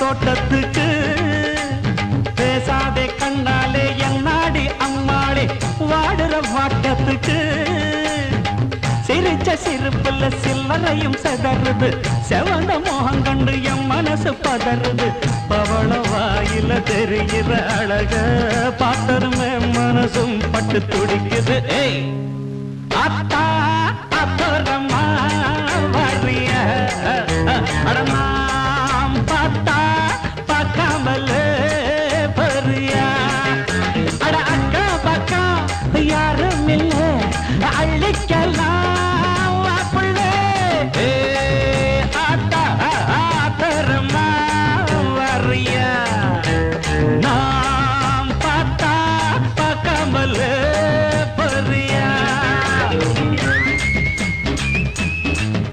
தோட்டத்துக்கு. பேசாதே கண்ணாலே என்னாடி அம்மாளே வாடுற வாட்டத்துக்கு. சிரிச்ச சிரிப்புல சில்லறையும் செதறுது. செவந்த மோகம் கண்டு என் மனசு பதறுது. பவள வாயில தெரிகிற அழக பார்த்ததுமே மனசும் பட்டு துடிக்குது. ஏய் அத்தா அப்புறமா வரிய அடமா அள்ளிக்கலாம்